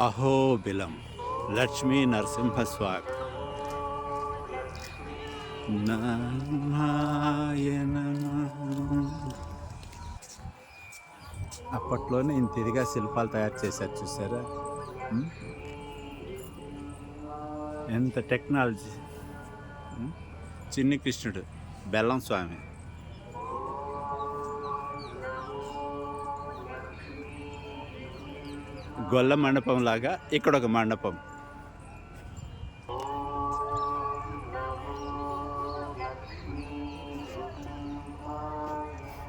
అహోబిలం లక్ష్మీ నరసింహస్వామి. నారాయణ. అప్పట్లోనే ఇంత ఇదిగా శిల్పాలు తయారు చేశారు చూసారా? ఎంత టెక్నాలజీ. చిన్ని కృష్ణుడు బెల్లం స్వామి. గొల్ల మండపం లాగా ఇక్కడ ఒక మండపం.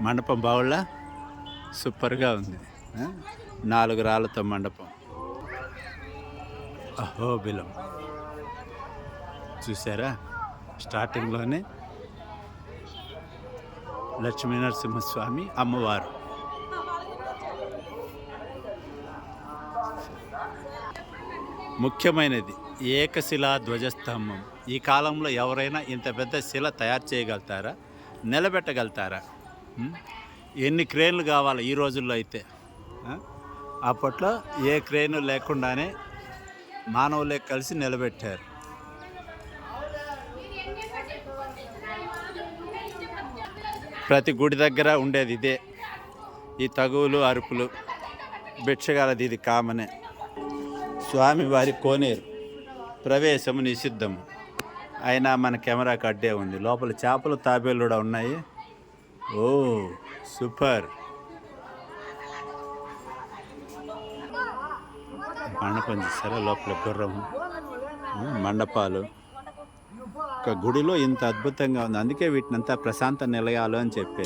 మండపం బావుళ్ళ సూపర్గా ఉంది. నాలుగు రాళ్ళతో మండపం. అహోబిలం చూసారా స్టార్టింగ్లోనే లక్ష్మీనరసింహస్వామి అమ్మవారు. ముఖ్యమైనది ఏకశిలా ధ్వజస్తంభం. ఈ కాలంలో ఎవరైనా ఇంత పెద్ద శిల తయారు చేయగలుగుతారా? నిలబెట్టగలుగుతారా? ఎన్ని క్రేన్లు కావాలి ఈ రోజుల్లో అయితే? అప్పట్లో ఏ క్రేను లేకుండానే మానవులే కలిసి నిలబెట్టారు. ప్రతి గుడి దగ్గర ఉండేది ఇదే. ఈ తగువులు అరుపులు భిక్షగాలది ఇది కామనే. స్వామివారి కోనేరు. ప్రవేశము నిషిద్ధము. అయినా మన కెమెరా అడ్డే ఉంది. లోపల చేపలు తాబేలు కూడా ఉన్నాయి. ఓ సూపర్. మండపం చూసారా? లోపల గుర్రం. మండపాలు. ఒక గుడిలో ఇంత అద్భుతంగా ఉంది. అందుకే వీటినంతా ప్రశాంత నిలయాలు అని చెప్పే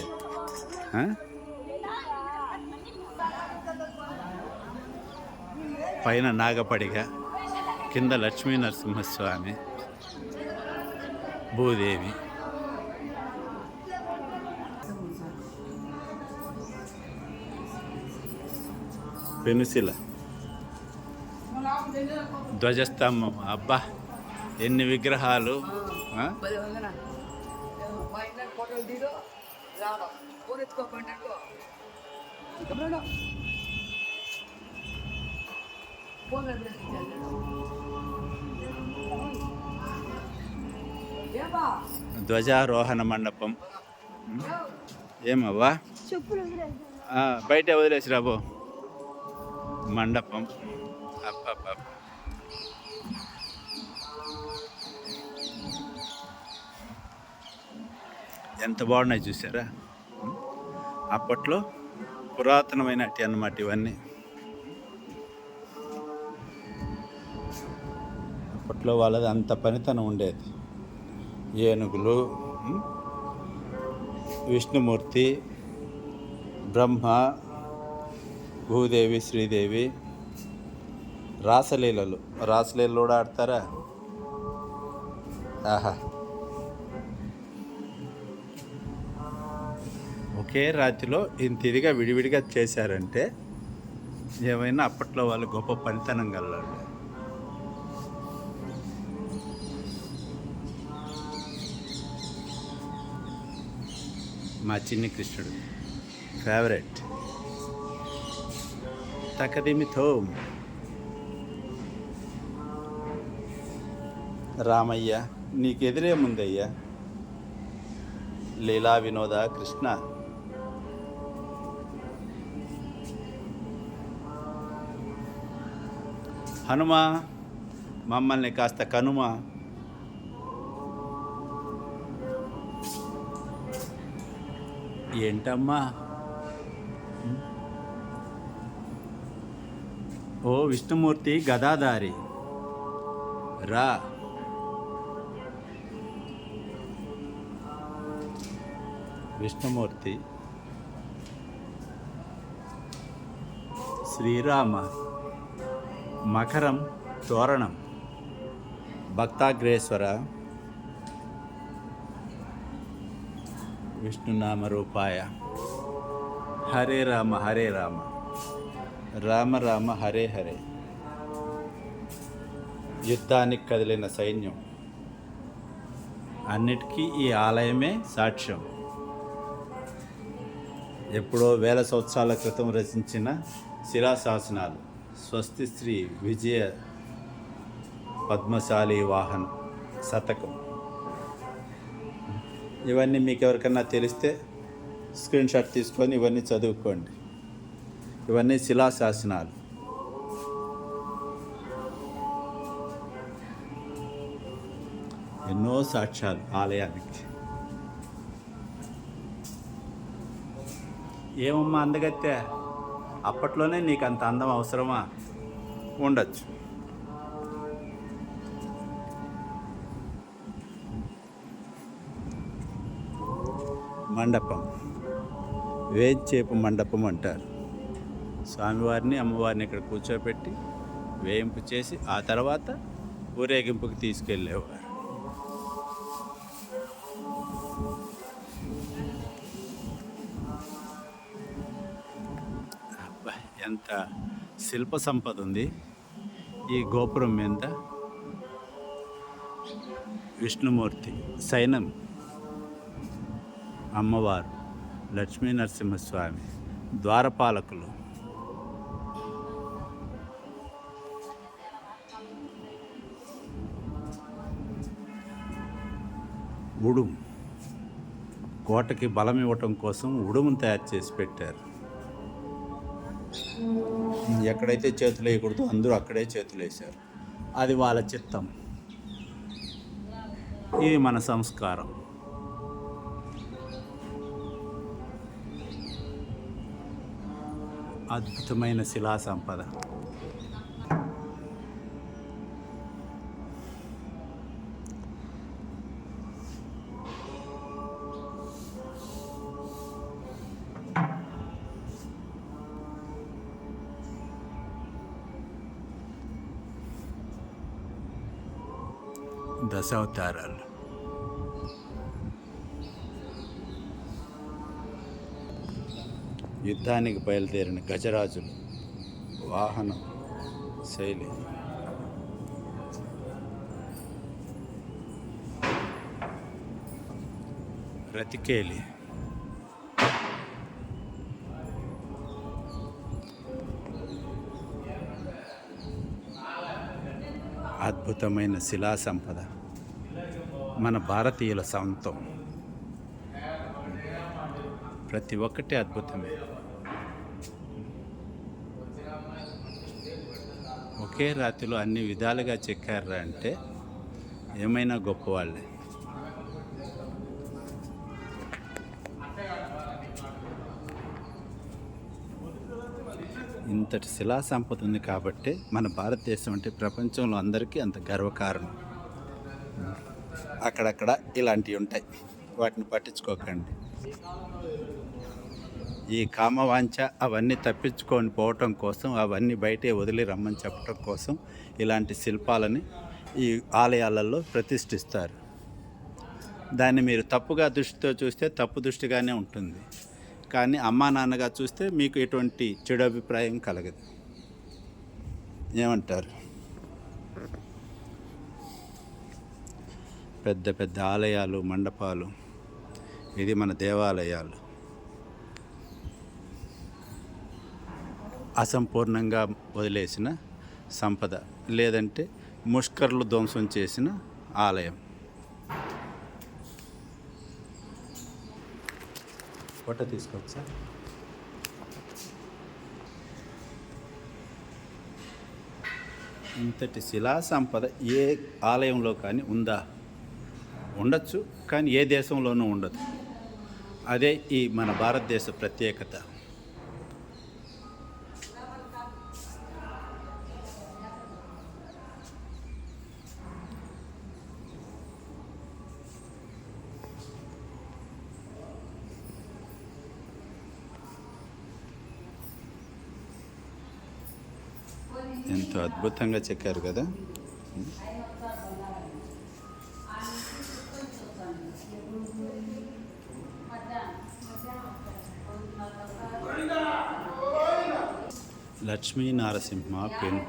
పైన నాగపడిగ కింద లక్ష్మీ నరసింహస్వామి భూదేవి. పెనుశిల ధ్వజస్తంభం. అబ్బా ఎన్ని విగ్రహాలు ఫోటోలు ధ్వజారోహణ మండపం. ఉం? ఏమవ్వా? బయట వదిలేసి రాబో మండపం. ఎంత బాగున్నాయి చూసారా? ఉం? అప్పట్లో పురాతనమైనటి అన్నమాట ఇవన్నీ. అప్పట్లో వాళ్ళది అంత పనితనం ఉండేది. ఏనుగులు విష్ణుమూర్తి బ్రహ్మ భూదేవి శ్రీదేవి రాసలీలలు. రాసలీలలు కూడా ఆడతారా? ఆహా. ఒకే రాతిలో ఇంత ఇదిగా విడివిడిగా చేశారంటే ఏమైనా అప్పట్లో వాళ్ళు గొప్ప పనితనం గలవాళ్ళు మా చిన్ని కృష్ణుడు. ఫేవరెట్ తకదిమితో రామయ్య నీకెదిరేముందయ్యా లీలా వినోద కృష్ణ. హనుమ మమ్మల్ని కాస్త కనుమ. ఏంటమ్మా? ఓ విష్ణుమూర్తి గదాదారి రా. విష్ణుమూర్తి. శ్రీరామ. మకరం తోరణం. భక్తాగ్రేశ్వర. విష్ణునామ రూపాయ హరే రామ హరే రామ. రామ రామ హరే హరే. యుద్ధానికి కదిలిన సైన్యం. అన్నిటికీ ఈ ఆలయమే సాక్ష్యం. ఎప్పుడో వేల సంవత్సరాల క్రితం రచించిన శిలాశాసనాలు. స్వస్తి శ్రీ విజయ పద్మశాలి వాహనం శతకం. ఇవన్నీ మీకు ఎవరికన్నా తెలిస్తే స్క్రీన్ షాట్ తీసుకొని ఇవన్నీ చదువుకోండి. ఇవన్నీ శిలాశాసనాలు. ఎన్నో సాక్ష్యాలు ఆలయానికి. ఏమమ్మా అందగత్తే? అప్పట్లోనే నీకు అంత అందం అవసరమా? ఉండొచ్చు. మండపం. వేంచేపు మండపం అంటారు. స్వామివారిని అమ్మవారిని ఇక్కడ కూర్చోబెట్టి వేయింపు చేసి ఆ తర్వాత ఊరేగింపుకి తీసుకెళ్ళేవారు. ఎంత శిల్ప సంపద ఉంది. ఈ గోపురం మీద విష్ణుమూర్తి సైనం అమ్మవారు లక్ష్మీ నరసింహస్వామి ద్వారపాలకులు. ఉడుం కోటకి బలం ఇవ్వటం కోసం ఉడుమును తయారు చేసి పెట్టారు. ఎక్కడైతే చేతులు వేయకూడదు అందరూ అక్కడే చేతులు వేశారు. అది వాళ్ళ చిత్తం. ఇది మన సంస్కారం. అద్భుతమైన శిలా సంపద దశావతారాలు యుద్ధానికి బయలుదేరిన గజరాజులు వాహనం శైలి. రతికేలి. అద్భుతమైన శిలా సంపద మన భారతీయుల సొంతం. ప్రతి ఒక్కటి అద్భుతమే. ఒకే రాతిలో అన్ని విధాలుగా చెక్కారా అంటే ఏమైనా గొప్పవాళ్ళే. ఇంతటి శిలా సంపద ఉంది కాబట్టి మన భారతదేశం అంటే ప్రపంచంలో అందరికీ అంత గర్వకారణం. అక్కడక్కడ ఇలాంటివి ఉంటాయి. వాటిని పట్టించుకోకండి. ఈ కామవాంఛ అవన్నీ తప్పించుకొని పోవటం కోసం అవన్నీ బయటే వదిలి రమ్మని చెప్పటం కోసం ఇలాంటి శిల్పాలని ఈ ఆలయాలలో ప్రతిష్ఠిస్తారు. దాన్ని మీరు తప్పుగా దృష్టితో చూస్తే తప్పు దృష్టిగానే ఉంటుంది. కానీ అమ్మా నాన్నగా చూస్తే మీకు ఎటువంటి చెడు అభిప్రాయం కలగదు. ఏమంటారు? పెద్ద పెద్ద ఆలయాలు మండపాలు ఇది మన దేవాలయాలు. అసంపూర్ణంగా వదిలేసిన సంపద లేదంటే ముష్కర్లు ధ్వంసం చేసిన ఆలయం. ఫోటో తీసుకొచ్చా ఇంతటి శిలా సంపద ఏ ఆలయంలో కానీ ఉందా? ఉండొచ్చు కానీ ఏ దేశంలోనూ ఉండదు. అదే ఈ మన భారతదేశ ప్రత్యేకత. ఎంతో అద్భుతంగా చెక్కారు కదా. లక్ష్మీ నారసింహ పెన్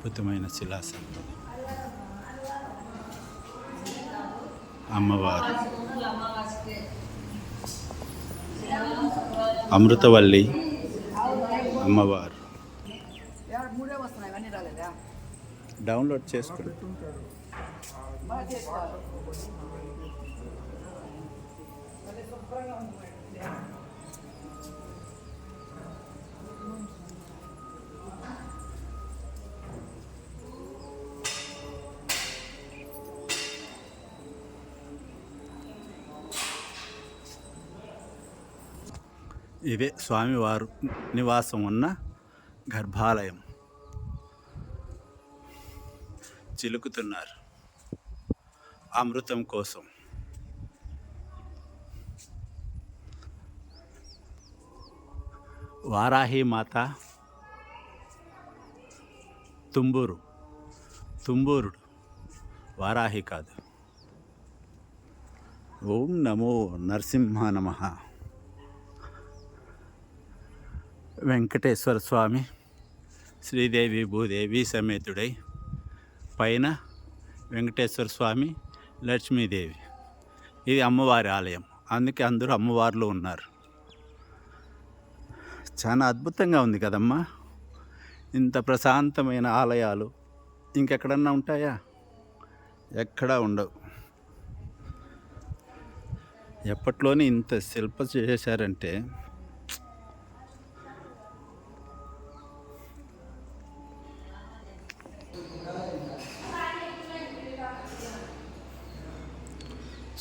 అద్భుతమైన శిలాసంపద. అమ్మవారు. అమృతవల్లి అమ్మవారు. డౌన్లోడ్ చేసుకుని ఇదే స్వామివారు నివాసం ఉన్న గర్భాలయం. చిలుకుతున్నారు అమృతం కోసం. వారాహి మాత తుంబూరు. తుంబూరుడు. వారాహి కాదు. ఓం నమో నరసింహ నమః. వెంకటేశ్వర స్వామి. శ్రీదేవి భూదేవి సమేతుడై పైన వెంకటేశ్వర స్వామి లక్ష్మీదేవి. ఇది అమ్మవారి ఆలయం. అందుకే అందరూ అమ్మవార్లు ఉన్నారు. చాలా అద్భుతంగా ఉంది కదమ్మా. ఇంత ప్రశాంతమైన ఆలయాలు ఇంకెక్కడన్నా ఉంటాయా? ఎక్కడా ఉండవు. ఎప్పట్లోనే ఇంత శిల్ప చేశారంటే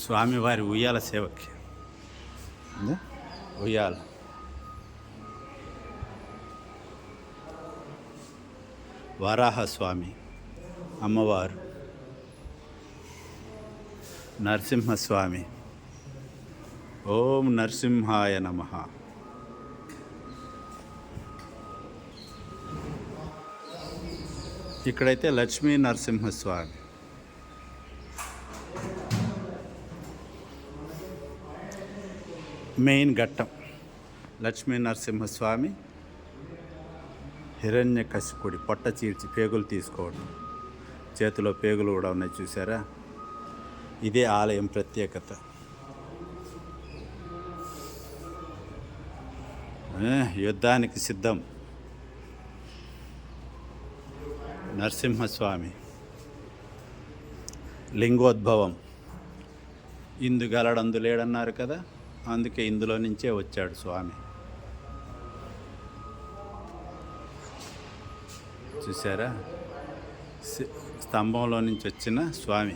స్వామివారి ఉయ్యాల సేవకి? ఉయ్యాల. వరాహ స్వామి అమ్మవారు. నరసింహస్వామి. ఓం నరసింహాయ నమ. ఇక్కడైతే లక్ష్మీ నరసింహస్వామి. మెయిన్ ఘట్టం. లక్ష్మీ నరసింహస్వామి హిరణ్య కసికుడి పొట్ట చీల్చి పేగులు తీసుకోవడం. చేతిలో పేగులు కూడా ఉన్నాయి చూసారా ఇదే ఆలయం ప్రత్యేకత. యుద్ధానికి సిద్ధం. నరసింహస్వామి లింగోద్భవం. ఇందు గలడందు లేడన్నారు కదా? అందుకే ఇందులో నుంచే వచ్చాడు స్వామి. చూసారా స్తంభంలో నుంచి వచ్చిన స్వామి.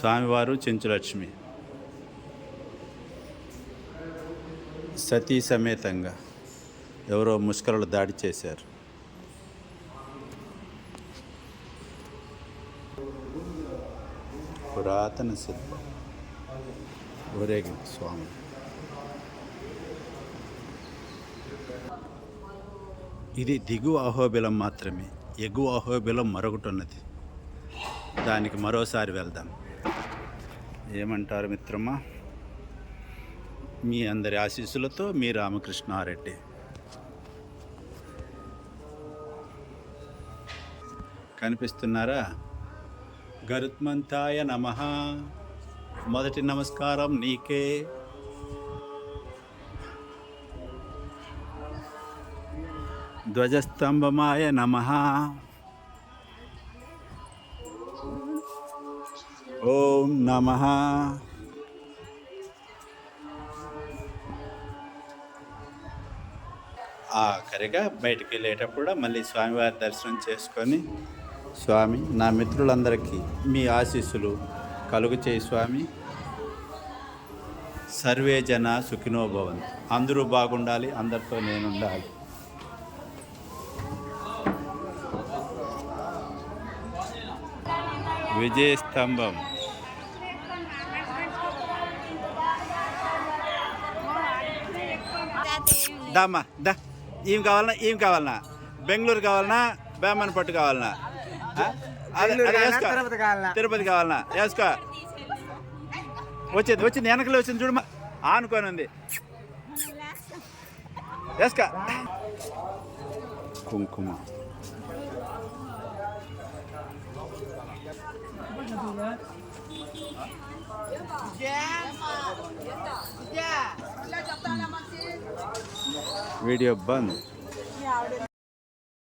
స్వామివారు చెంచులక్ష్మి. సతీ సమేతంగా ఎవరో ముష్కరులు దాడి చేశారు. పురాతన శిల్పం. ఊరేగింపు స్వామి. ఇది దిగువ అహోబిలం మాత్రమే ఎగువ అహోబిలం మరొకటి ఉన్నది దానికి మరోసారి వెళ్దాం. ఏమంటారు మిత్రమా? మీ అందరి ఆశీస్సులతో మీ రామకృష్ణారెడ్డి. కనిపిస్తున్నారా? గరుత్మంతాయ నమ. మొదటి నమస్కారం నీకే. ధ్వజస్తంభమాయ నమ. ఓం నమ. ఆఖరిగా బయటికి వెళ్ళేటప్పుడు మళ్ళీ స్వామివారి దర్శనం చేసుకొని స్వామి నా మిత్రులందరికీ మీ ఆశీస్సులు కలుగు చేయి స్వామి. సర్వే జన సుఖినో భవంతు. అందరూ బాగుండాలి అందరితో నేను ఉండాలి విజయ స్తంభం దామ్మా దా. ఏం కావాలన్నా ఏం కావాలన్నా బెంగళూరు కావాలన్నా బేమన్ పట్టు కావాలన్నా. తిరుపతి కావాలనా? వేసుకో వచ్చేది వచ్చింది వెనకలో వచ్చింది చూడమా ఆనుకొని ఉంది. వేసుకో కుంకుమ. వీడియో బంద్.